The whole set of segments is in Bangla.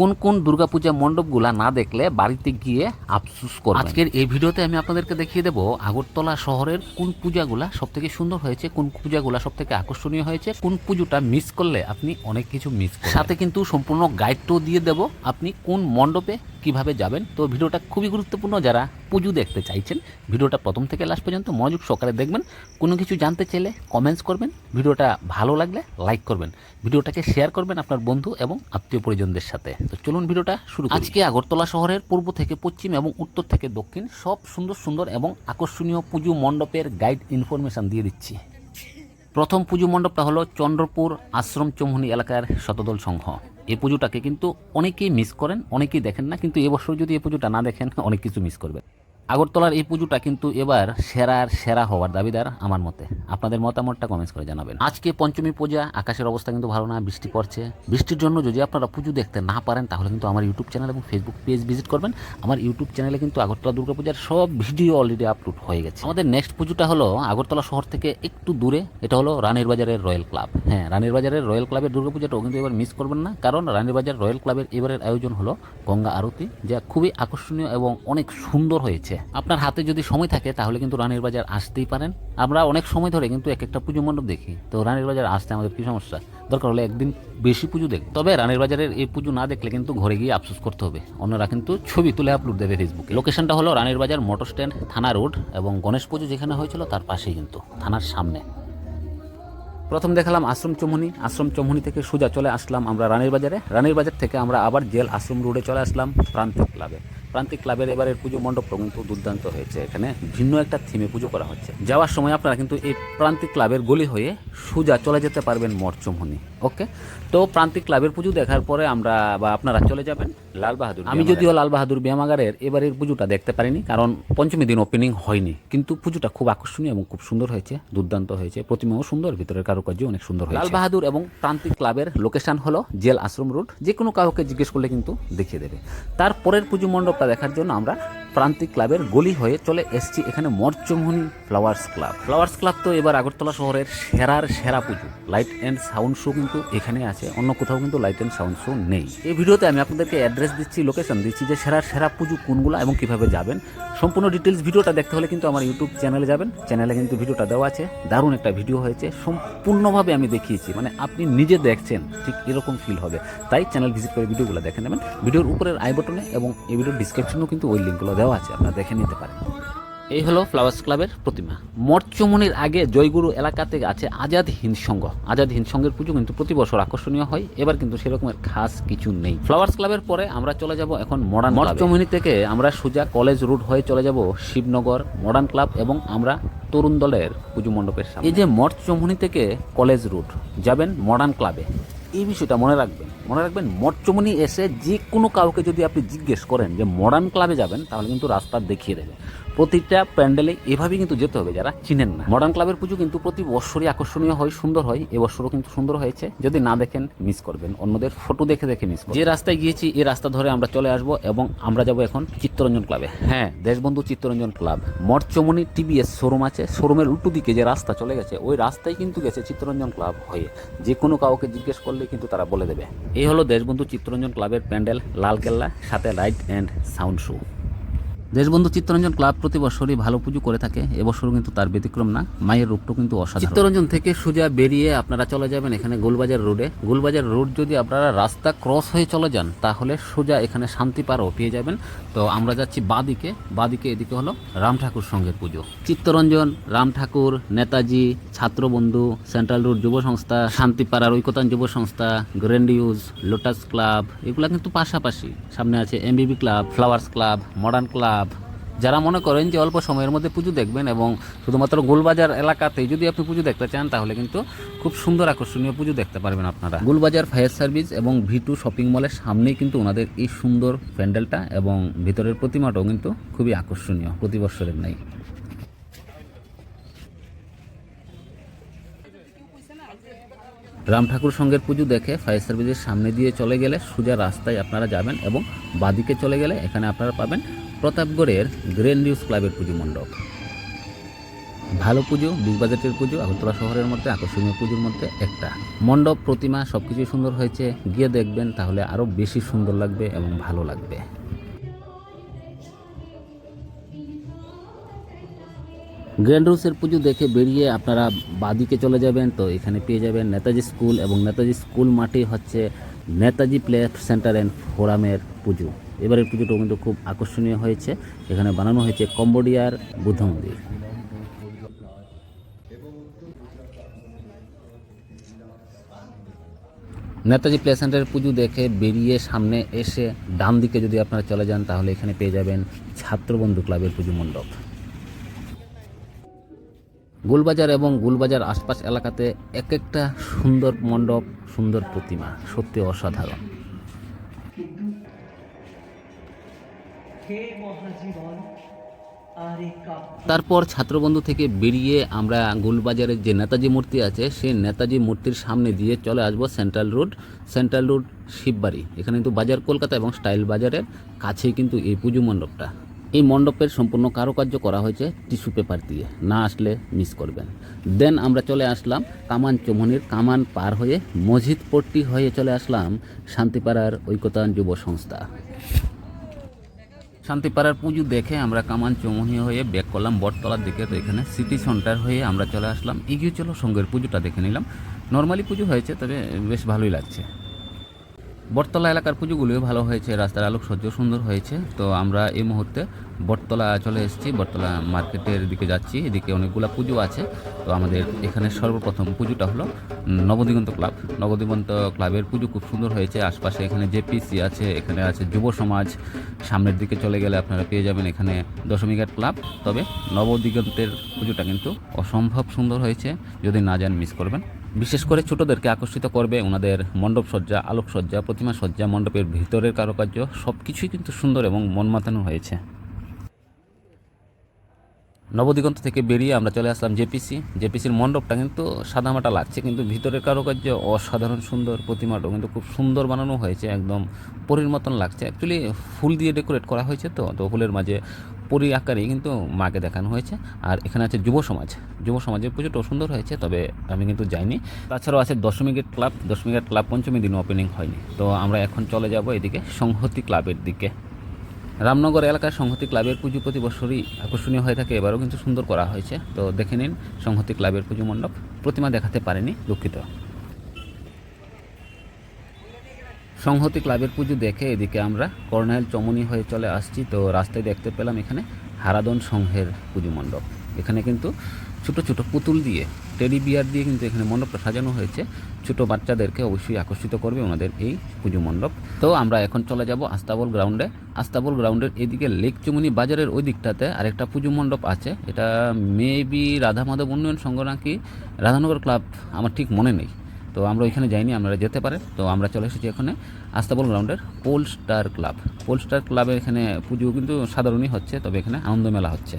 কোন কোন দুর্গাপূজা মণ্ডপগুলা না দেখলে বাড়িতে গিয়ে আফসুস করবেন। আজকের এই ভিডিওতে আমি আপনাদেরকে দেখিয়ে দেবো আগরতলা শহরের কোন পূজাগুলা সব থেকে সুন্দর হয়েছে কোন পূজাগুলা সব থেকে আকর্ষণীয় হয়েছে কোন পুজোটা মিস করলে আপনি অনেক কিছু মিস সাথে কিন্তু সম্পূর্ণ গাইডটাও দিয়ে দেব আপনি কোন মণ্ডপে কীভাবে যাবেন। তো ভিডিওটা খুবই গুরুত্বপূর্ণ যারা পুজো দেখতে চাইছেন, ভিডিওটা প্রথম থেকে লাস্ট পর্যন্ত মনোযোগ সহকারে দেখবেন। কোনো কিছু জানতে চাইলে কমেন্টস করবেন, ভিডিওটা ভালো লাগলে লাইক করবেন। ভিডিওটাকে শেয়ার করবেন আপনার বন্ধু এবং আত্মীয় পরিজনদের সাথে। তো চলুন ভিডিওটা শুরু। আজকে আগরতলা শহরের পূর্ব থেকে পশ্চিম এবং উত্তর থেকে দক্ষিণ সব সুন্দর সুন্দর এবং আকর্ষণীয় পুজো মণ্ডপের গাইড ইনফরমেশন দিয়ে দিচ্ছি। প্রথম পুজো মণ্ডপটা হলো চন্দ্রপুর আশ্রম চৌমুহনী এলাকার শতদল সংঘ। এই পুজোটাকে কিন্তু অনেকেই মিস করেন, অনেকেই দেখেন না, কিন্তু এবছর যদি এই পুজোটা না দেখেন, অনেক কিছু মিস করবেন। আগরতলার এই পুজোটা কিন্তু এবার সেরার সেরা হওয়ার দাবিদার আমার মতে। আপনাদের মতামতটা কমেন্টস করে জানাবেন। আজকে পঞ্চমী পূজা, আকাশের অবস্থা কিন্তু ভালো না, বৃষ্টি পড়ছে। বৃষ্টির জন্য যদি আপনারা পুজো দেখতে না পারেন, তাহলে কিন্তু আমার ইউটিউব চ্যানেল এবং ফেসবুক পেজ ভিজিট করবেন। আমার ইউটিউব চ্যানেলে কিন্তু আগরতলা দুর্গাপূজার সব ভিডিও অলরেডি আপলোড হয়ে গেছে। আমাদের নেক্সট পুজোটা হলো আগরতলা শহর থেকে একটু দূরে। এটা হলো রানীর বাজারের রয়্যাল ক্লাব হ্যাঁ রানীর বাজারের রয়্যাল ক্লাবের দুর্গাপূজাটাও কিন্তু এবার মিস করবেন না। কারণ রানীর বাজার রয়্যাল ক্লাবের এবারের আয়োজন হলো গঙ্গা আরতি, যা খুবই আকর্ষণীয় এবং অনেক সুন্দর হয়েছে। আপনার হাতে যদি সময় থাকে, তাহলে কিন্তু রানীর বাজার আসতেই পারেন। আমরা অনেক সময় ধরে কিন্তু এক একটা পুজো মণ্ডপ দেখি। তো রানীর বাজার আসতে আমাদের কি সমস্যা? দরকার হলে একদিন বেশি পুজো দেখ তবে রানীর বাজারের এই পুজো না দেখলে কিন্তু ঘরে গিয়ে আফসোস করতে হবে। অন্যরা কিন্তু ছবি তুলে আপলোড দেবে ফেসবুকে লোকেশনটা হলো রানীর বাজার মোটর স্ট্যান্ড থানা রোড এবং গণেশ পুজো যেখানে হয়েছিল তার পাশেই কিন্তু, থানার সামনে। প্রথম দেখালাম আশ্রম চৌমুনি আশ্রম চৌমুনি থেকে সোজা চলে আসলাম আমরা রানীর বাজারে। রানীর বাজার থেকে আমরা আবার জেল আশ্রম রোডে চলে আসলাম প্রান্তিক ক্লাবে। প্রান্তিক ক্লাবের এবারের পুজো মণ্ডপটা কিন্তু দুর্দান্ত হয়েছে। এখানে ভিন্ন একটা থিমে পুজো করা হচ্ছে। যাওয়ার সময় আপনারা কিন্তু এই প্রান্তিক ক্লাবের গলি হয়ে সোজা চলে যেতে পারবেন মঠ চৌমুনি ওকে তো প্রান্তিক ক্লাবের পুজো দেখার পরে আমরা বা আপনারা চলে যাবেন। লাল বাহাদুর আমি যদিও লাল বাহাদুর ব্যায়ামাগারের এবারের পুজোটা দেখতে পারিনি কারণ পঞ্চমী দিন ওপেনিং হয়নি। কিন্তু পুজোটা খুব আকর্ষণীয় এবং খুব সুন্দর হয়েছে দুর্দান্ত হয়েছে। প্রতিমাও সুন্দর ভিতরের কারুকার্য অনেক সুন্দর হয়েছে। লাল বাহাদুর এবং প্রান্তিক ক্লাবের লোকেশন হলো জেল আশ্রম রোড যে কোনো কাউকে জিজ্ঞেস করলে কিন্তু দেখিয়ে দেবে। তারপরের পুজো মণ্ডপটা দেখার জন্য আমরা প্রান্তিক ক্লাবের গলি হয়ে চলে এসছি এখানে মরচমহনি ফ্লাওয়ার্স ক্লাব। ফ্লাওয়ার্স ক্লাব তো এবার আগরতলা শহরের সেরার সেরা পুজো। লাইট অ্যান্ড সাউন্ড শো কিন্তু এখানে আছে, অন্য কোথাও কিন্তু লাইট অ্যান্ড সাউন্ড শো নেই। এই ভিডিওতে আমি আপনাদেরকে অ্যাড্রেস দিচ্ছি লোকেশন দিচ্ছি যে সেরার সেরা পুজো কোনগুলো এবং কীভাবে যাবেন। সম্পূর্ণ ডিটেলস ভিডিওটা দেখতে হলে কিন্তু আমার ইউটিউব চ্যানেলে যাবেন। চ্যানেলে কিন্তু ভিডিওটা দেওয়া আছে, দারুণ একটা ভিডিও হয়েছে। সম্পূর্ণভাবে আমি দেখিয়েছি মানে আপনি নিজে দেখছেন, ঠিক এরকম ফিল হবে। তাই চ্যানেল ভিজিট করে ভিডিওগুলো দেখে নেবেন। ভিডিওর উপরের আই বটনে এবং এই ভিডিওর ডিসক্রিপশনেও কিন্তু ওই লিঙ্কগুলো দেওয়া আছে আপনারা দেখে নিতে পারেন। এই হলো ফ্লাওয়ার্স ক্লাবের প্রতিমা। মঠচমনির আগে জয়গুরু এলাকাতে আছে আজাদ হিন্দ সংঘ। আজাদ হিন্দ সংঘের পুজো কিন্তু প্রতি বছর আকর্ষণীয় হয় এবার কিন্তু সেরকমের খাস কিছু নেই। ফ্লাওয়ার্স ক্লাবের পরে আমরা চলে যাব এখন মডার্ন মঠচমনি থেকে আমরা সোজা কলেজ রুট হয়ে চলে যাব শিবনগর মডার্ন ক্লাব এবং আমরা তরুণ দলের পুজো মণ্ডপের সামনে। এই যে মঠচমনি থেকে কলেজ রুট যাবেন মডার্ন ক্লাবে এই বিষয়টা মনে রাখবেন। মনে রাখবেন, মরচমনি এসে যে কোনো কাউকে যদি আপনি জিজ্ঞেস করেন যে মডার্ন ক্লাবে যাবেন, তাহলে কিন্তু রাস্তা দেখিয়ে দেবে। প্রতিটা প্যান্ডেলে এভাবেই কিন্তু যেতে হবে যারা চিনেন না। মডার্ন ক্লাবের পুজো কিন্তু প্রতি বছরই আকর্ষণীয় হয় সুন্দর হয়। এবছরও কিন্তু সুন্দর হয়েছে। যদি না দেখেন মিস করবেন। অন্যদের ফটো দেখে দেখে মিস যে রাস্তায় গিয়েছি এই রাস্তা ধরে আমরা চলে আসব এবং আমরা যাব এখন চিত্তরঞ্জন ক্লাবে। হ্যাঁ দেশবন্ধু চিত্তরঞ্জন ক্লাব। মঠচমনি টিবিএস শোরুম আছে। শোরুমের উল্টো দিকে যে রাস্তা চলে গেছে ওই রাস্তায় কিন্তু গেছে চিত্তরঞ্জন ক্লাব হয়ে। যে কোনো কাউকে জিজ্ঞেস করলে কিন্তু তারা বলে দেবে। এই হলো দেশবন্ধু চিত্তরঞ্জন ক্লাবের প্যান্ডেল লালকেল্লা সাথে light and sound show Deshbandhu Chittaranjan club প্রতি বছরই ভালো পুজো করে থাকে এবছরও কিন্তু তার ব্যতিক্রম না মায়ের রূপটা কিন্তু অসাধারণ। চিত্তরঞ্জন থেকে সোজা বেরিয়ে আপনারা চলে যাবেন এখানে গোলবাজার রোডে। গোলবাজার রোড যদি আপনারা রাস্তা ক্রস হয়ে চলে যান তাহলে সোজা এখানে শান্তি শান্তিপাড়াও পেয়ে যাবেন। তো আমরা যাচ্ছি বাদিকে বাদিকে এদিকে হলো রাম ঠাকুর সঙ্গের পুজো। চিত্তরঞ্জন রাম ঠাকুর নেতাজি ছাত্রবন্ধু সেন্ট্রাল রোড যুব সংস্থা শান্তিপাড়ার ঐকতান যুব সংস্থা গ্র্যান্ড ইউজ লোটাস ক্লাব এগুলো কিন্তু পাশাপাশি। সামনে আছে MBB club flowers club modern club যারা মনে করেন যে অল্প সময়ের মধ্যে পুজো দেখবেন এবং শুধুমাত্র গোলবাজার এলাকাতেই যদি আপনি পুজো দেখতে চান, তাহলে কিন্তু খুব সুন্দর আকর্ষণীয় পুজো দেখতে পারবেন আপনারা। গোলবাজার ফায়ার সার্ভিস এবং ভি টু শপিং মলের সামনেই কিন্তু ওনাদের এই সুন্দর প্যান্ডেলটা এবং ভিতরের প্রতিমাটাও কিন্তু খুবই আকর্ষণীয় প্রতি বছরের নাই রাম ঠাকুর সঙ্গের পুজো দেখে ফায়ার সার্ভিসের সামনে দিয়ে চলে গেলে সোজা রাস্তায় আপনারা যাবেন এবং বাদিকে চলে গেলে এখানে আপনারা পাবেন প্রতাপগড়ের গ্র্যান্ড নিউজ ক্লাবের পুজো মণ্ডপ। ভালো পুজো, বিগ বাজেটের পুজো, আগরতলা শহরের মধ্যে, আকর্ষণীয় পুজোর মধ্যে একটা। মণ্ডপ, প্রতিমা সব কিছুই সুন্দর হয়েছে। গিয়ে দেখবেন তাহলে আরও বেশি সুন্দর লাগবে এবং ভালো লাগবে। গ্র্যান্ড রুসের পুজো দেখে বেরিয়ে আপনারা বাদিকে চলে যাবেন, তো এখানে পেয়ে যাবেন নেতাজি স্কুল এবং নেতাজি স্কুল মাঠে হচ্ছে নেতাজি প্লে সেন্টার অ্যান্ড ফোরামের পুজো। এবারের পুজোটাও কিন্তু খুব আকর্ষণীয় হয়েছে। এখানে বানানো হয়েছে কম্বোডিয়ার বুদ্ধ মন্দির। নেতাজি প্লে সেন্টারের পুজো দেখে বেরিয়ে সামনে এসে ডান দিকে যদি আপনারা চলে যান, তাহলে এখানে পেয়ে যাবেন ছাত্রবন্ধু ক্লাবের পুজো মণ্ডপ। গুলবাজার এবং গুলবাজার আশপাশ এলাকাতে এক একটা সুন্দর মণ্ডপ, সুন্দর প্রতিমা, সত্যি অসাধারণ। তারপর ছাত্রবন্ধু থেকে বেরিয়ে আমরা গুলবাজারের যে নেতাজি মূর্তি আছে, সেই নেতাজি মূর্তির সামনে দিয়ে চলে আসব central road. Central road Shibbari. এখানে কিন্তু বাজার কলকাতা এবং স্টাইল বাজারের কাছেই কিন্তু এই পুজো মণ্ডপটা। এই মণ্ডপের সম্পূর্ণ কারুকার্য করা হয়েছে টিস্যু পেপার দিয়ে। না আসলে মিস করবেন। দেন আমরা চলে আসলাম কামান চৌমনির কামান পার হয়ে মসজিদ পট্টি হয়ে চলে আসলাম শান্তিপাড়ার ঐকতান যুব সংস্থা। শান্তিপাড়ার পুজো দেখে আমরা কামান চৌমুহী হয়ে ব্যাক করলাম, বটতলার দিকে। তো এখানে সিটি সেন্টার হয়ে আমরা চলে আসলাম। এগিয়ে চলো, সঙ্গের পুজোটা দেখে নিলাম। নর্মালি পুজো হয়েছে, তবে বেশ ভালোই লাগছে। বটতলা এলাকার পুজোগুলিও ভালো হয়েছে, রাস্তার আলোকসজ্জ সুন্দর হয়েছে। তো আমরা এই মুহূর্তে বটতলা চলে এসেছি, বটতলা মার্কেটের দিকে যাচ্ছি, এদিকে অনেকগুলো পুজো আছে। তো আমাদের এখানে সর্বপ্রথম পুজোটা হলো নবদিগন্ত ক্লাব। নবদিগন্ত ক্লাবের পুজো খুব সুন্দর হয়েছে, আশপাশে এখানে জেপিসি আছে, এখানে আছে যুব সমাজ, সামনের দিকে চলে গেলে আপনারা পেয়ে যাবেন এখানে দশমীঘাট ক্লাব। তবে নবদিগন্তের পুজোটা কিন্তু অসম্ভব সুন্দর হয়েছে, যদি না যান মিস করবেন। বিশেষ করে ছোটদেরকে আকর্ষিত করবে ওনাদের মণ্ডপ সজ্জা আলোকসজ্জা, প্রতিমা সজ্জা, মণ্ডপের ভিতরের কারুকার্য সব কিছুই কিন্তু সুন্দর এবং মন মাতানো হয়েছে। নবদিগন্ত থেকে বেরিয়ে আমরা চলে আসলাম জেপিসি। জেপিসির মণ্ডপটা কিন্তু সাদামাটা লাগছে, কিন্তু ভিতরের কারুকার্য অসাধারণ সুন্দর, প্রতিমাটাও কিন্তু খুব সুন্দর বানানো হয়েছে, একদম পরীর মতন লাগছে। অ্যাকচুয়ালি ফুল দিয়ে ডেকোরেট করা হয়েছে তো তো ফুলের মাঝে পরি আকারেই কিন্তু মাকে দেখানো হয়েছে। আর এখানে আছে যুব সমাজ। যুব সমাজের পুজোটাও সুন্দর হয়েছে, তবে আমি কিন্তু যাইনি। তাছাড়াও আছে Dashami gate club Dashami gate club পঞ্চমী দিন ওপেনিং হয়নি। তো আমরা এখন চলে যাব এদিকে সংহতি ক্লাবের দিকে। রামনগর এলাকার সংহতি ক্লাবের পুজো প্রতি বছরই আকর্ষণীয় হয়ে থাকে, এবারও কিন্তু সুন্দর করা হয়েছে। তো দেখে নিন সংহতি ক্লাবের পুজো মণ্ডপ। প্রতিমা দেখাতে পারেনি দুঃখিত। সংহতি ক্লাবের পুজো দেখে এদিকে আমরা কর্নাইল চমনি হয়ে চলে আসছি। তো রাস্তায় দেখতে পেলাম এখানে হারাদন সংঘের পুজো মণ্ডপ। এখানে কিন্তু ছোট ছোট পুতুল দিয়ে, টেডি বিয়ার দিয়ে কিন্তু এখানে মণ্ডপটা সাজানো হয়েছে। ছোট বাচ্চাদেরকে অবশ্যই আকর্ষিত করবে ওনাদের এই পুজো মণ্ডপ। তো আমরা এখন চলে যাব আস্তাবল গ্রাউন্ডে। আস্তাবল গ্রাউন্ডের এদিকে লেক চুমনি বাজারের ওই দিকটাতে আরেকটা পুজো মণ্ডপ আছে। এটা মেবি রাধা মাধব উন্নয়ন সংঘ নাকি? রাধানগর ক্লাব, আমার ঠিক মনে নেই। তো আমরা ওইখানে যাইনি, আপনারা যেতে পারেন। তো আমরা চলে এসেছি এখানে আস্তাবল গ্রাউন্ডের pole star club. Pole star ক্লাবে এখানে পুজো কিন্তু সাধারণই হচ্ছে, তবে এখানে আনন্দ মেলা হচ্ছে।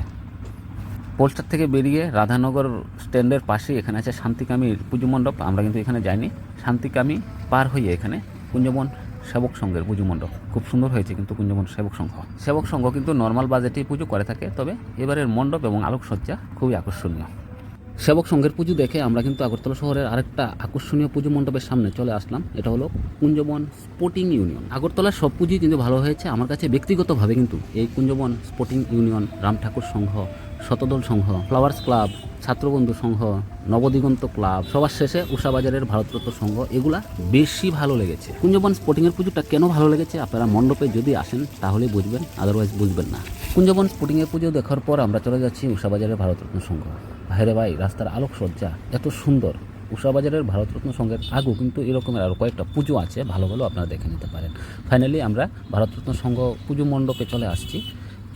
পোলস্টার থেকে বেরিয়ে রাধানগর স্ট্যান্ডের পাশেই এখানে আছে শান্তিকামীর পুজো মণ্ডপ। আমরা কিন্তু এখানে যাইনি। শান্তিকামী পার হয়ে এখানে কুঞ্জবন সেবক সংঘের পুজো মণ্ডপ। খুব সুন্দর হয়েছে কিন্তু কুঞ্জবন সেবক সংঘ। সেবক সংঘ কিন্তু নর্মাল বাজেটেই পুজো করে থাকে, তবে এবারের মণ্ডপ এবং আলোকসজ্জা খুবই আকর্ষণীয়। সেবক সংঘের পুজো দেখে আমরা কিন্তু আগরতলা শহরের আরেকটা আকর্ষণীয় পুজো মণ্ডপের সামনে চলে আসলাম। এটা হলো কুঞ্জবন স্পোর্টিং ইউনিয়ন। আগরতলার সব পুজোই কিন্তু ভালো হয়েছে। আমার কাছে ব্যক্তিগতভাবে কিন্তু এই Kunjaban sporting union, Ram Thakur Sangha, Shatadal Sangha, flowers club, Chhatrabandhu Sangha, Nabadiganta club, সবার শেষে উষাবাজারের ভারতরত্ন সংঘ, এগুলা বেশি ভালো লেগেছে। কুঞ্জবন স্পোর্টিংয়ের পুজোটা কেন ভালো লেগেছে? আপনারা মণ্ডপে যদি আসেন তাহলেই বুঝবেন আদারওয়াইজ বুঝবেন না। কুঞ্জবন স্পোর্টিংয়ের পুজো দেখার পর আমরা চলে যাচ্ছি উষাবাজারের ভারতরত্ন সংঘ। ভাইরে ভাই, রাস্তার আলোকসজ্জা এত সুন্দর। উষাবাজারের ভারতরত্ন সংঘের আগু কিন্তু এরকমের আরও কয়েকটা পুজো আছে, ভালো ভালো আপনারা দেখে নিতে পারেন। ফাইনালি আমরা ভারতরত্ন সংঘ পুজো মণ্ডপে চলে আসছি।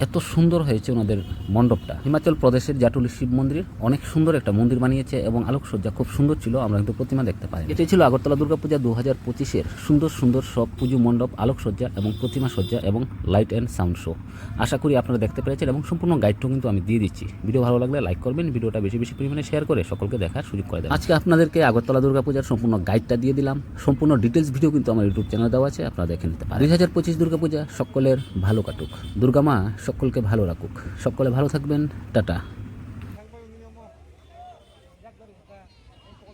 এত সুন্দর হয়েছে ওনাদের মণ্ডপটা। হিমাচল প্রদেশের জাটুলি শিব মন্দির অনেক সুন্দর একটা মন্দির বানিয়েছে এবং আলোকসজ্জা খুব সুন্দর ছিল, আমরা কিন্তু প্রতিমা দেখতে পাই এটাই ছিল আগরতলা দুর্গাপূজা দু হাজার পঁচিশের সুন্দর সুন্দর সব পুজো মণ্ডপ, আলোকসজ্জা এবং প্রতিমা সজ্জা এবং লাইট অ্যান্ড সাউন্ড শো। আশা করি আপনারা দেখতে পেরেছেন এবং সম্পূর্ণ গাইডটাও কিন্তু আমি দিয়ে দিচ্ছি। ভিডিও ভালো লাগলে লাইক করবেন, ভিডিওটা বেশি বেশি পরিমাণে শেয়ার করে সকলকে দেখার সুযোগ করে দেবেন। আজকে আপনাদেরকে আগরতলা দুর্গা দুর্গাপূজার সম্পূর্ণ গাইডটা দিয়ে দিলাম। সম্পূর্ণ ডিটেলস ভিডিও কিন্তু আমার ইউটিউব চ্যানেলে দেওয়া আছে, আপনারা দেখে নিতে পারেন। দুই হাজার পঁচিশ দুর্গাপূজা সকলের ভালো কাটুক। দুর্গা মা সকলকে ভালো রাখুক। সকলে ভালো থাকবেন। টাটা।